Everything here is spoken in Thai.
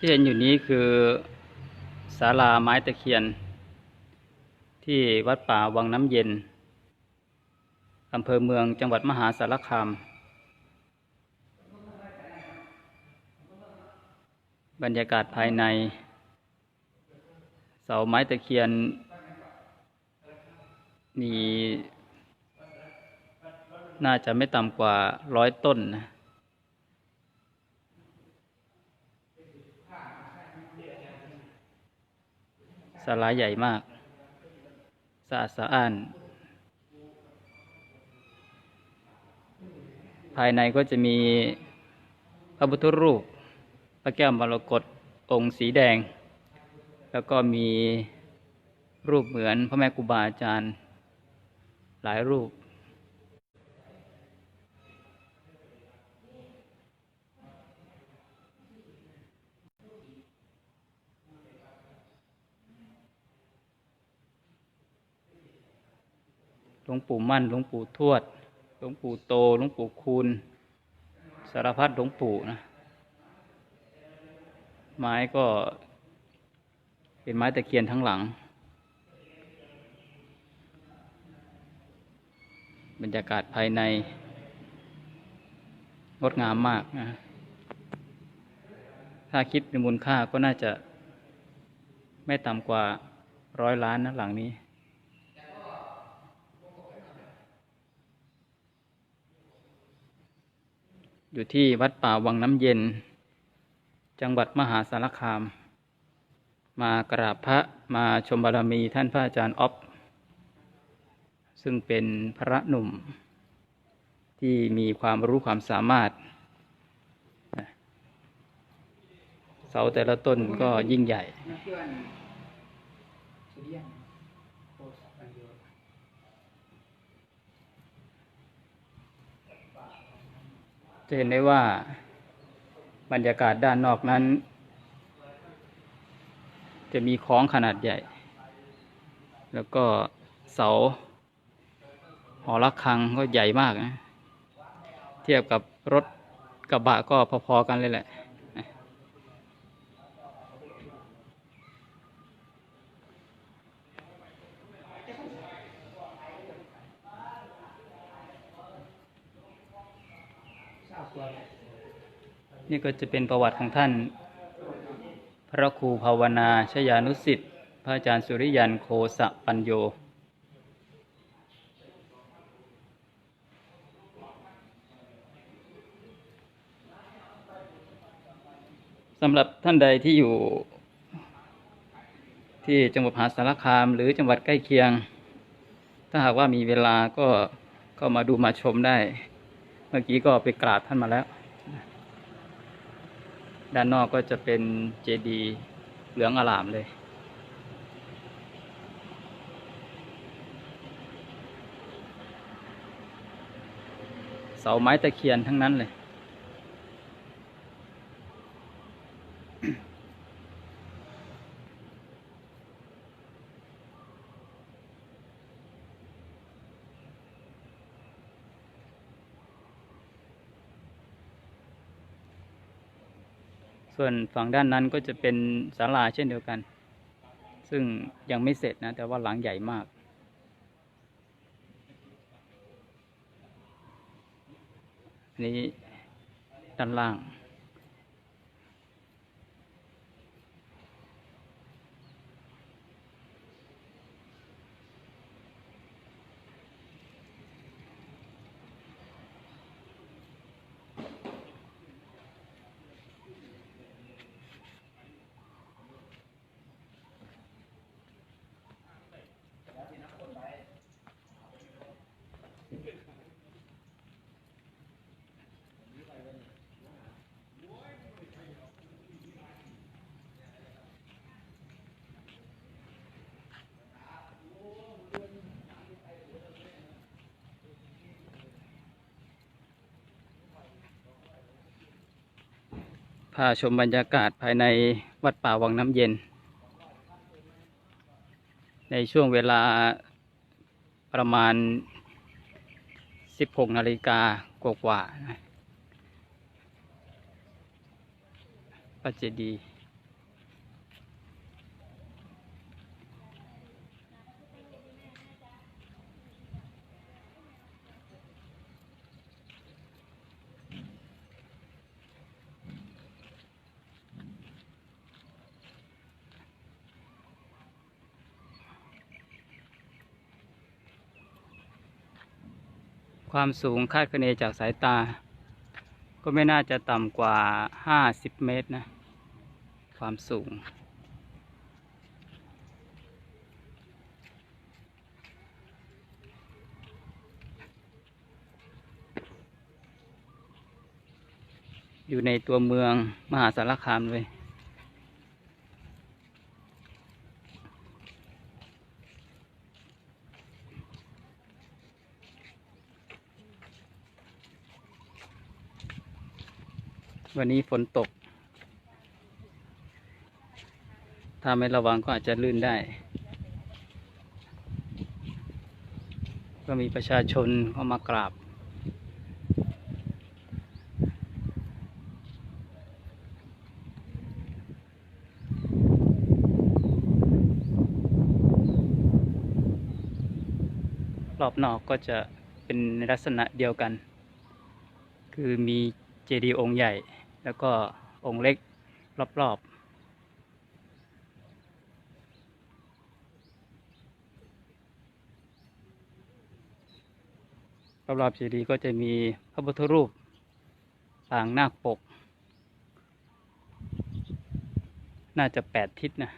ที่เห็นอยู่นี้คือศาลาไม้ตะเคียน ที่วัดป่าวังน้ำเย็นอำเภอเมืองจังหวัดมหาสารคาม บรรยากาศภายใน เสาไม้ตะเคียน มี น่าจะไม่ต่ำกว่าร้อยต้นนะ ลาใหญ่มากสะอาดสะอ้าน ภายในก็จะมีพระพุทธรูป พระแก้วมรกตองค์สีแดง แล้วก็มีรูปเหมือนพระแม่กุบาอาจารย์ หลายรูป ลวงปู่มั่น หลวงปู่ทวด หลวงปู่โต หลวงปู่คูณ สารพัดหลวงปู่นะ ไม้ก็เป็นไม้ตะเคียนทั้งหลัง บรรยากาศภายใน งดงามมากนะ ถ้าคิดเป็นมูลค่าก็น่าจะไม่ต่ำกว่าร้อยล้านนะหลังนี้ อยู่ที่วัดป่าวังน้ำเย็น จังหวัดมหาสารคาม มากราบพระมาชมบารมีท่านพระอาจารย์อ๊อฟซึ่งเป็นพระหนุ่ม ที่มีความรู้ความสามารถ เสาแต่ละต้นก็ยิ่งใหญ่ จะเห็นได้ว่าบรรยากาศด้านนอกนั้น จะมีคล้องขนาดใหญ่ แล้วก็เสาหอระฆังก็ใหญ่มากนะ เทียบกับรถกระบะก็พอๆกันเลยแหละ นี่ก็จะเป็นประวัติของท่าน พระครูภาวนาชยานุสิทธิ์พระอาจารย์สุริยันโคสะปัญโยสำหรับท่านใดที่อยู่ ที่จังหวัดมหาสารคาม หรือจังหวัดใกล้เคียง ถ้าหากว่ามีเวลาก็ก็มาดูมาชมได้ เมื่อกี้ก็ไปกราบท่านมาแล้ว ด้านนอกก็จะเป็นเจดีย์เหลืองอลามเลย เสาไม้ตะเคียนทั้งนั้นเลย ส่วนฝั่งด้านนั้นก็จะเป็นศาลาเช่นเดียวกัน ซึ่งยังไม่เสร็จนะ แต่ว่าหลังใหญ่มาก อันนี้ด้านล่าง พาชมบรรยากาศภายในวัดป่าวังน้ำเย็น ในช่วงเวลาประมาณ 16 นาฬิกากว่าๆนะพระเจดีย์ ความสูงคาดคะเนจากสายตา ก็ไม่น่าจะต่ำกว่าห้าสิบเมตรนะ ความสูง อยู่ในตัวเมืองมหาสารคามเลย วันนี้ฝนตก ถ้าไม่ระวังก็อาจจะลื่นได้ ก็มีประชาชนเข้ามากราบ รอบนอกก็จะเป็นในลักษณะเดียวกัน คือมีเจดีย์องค์ใหญ่ แล้วก็องค์เล็กรอบๆรอบๆเจดีย์ก็จะมีพระพุทธรูปปางนาคปก น่าจะแปดทิศนะ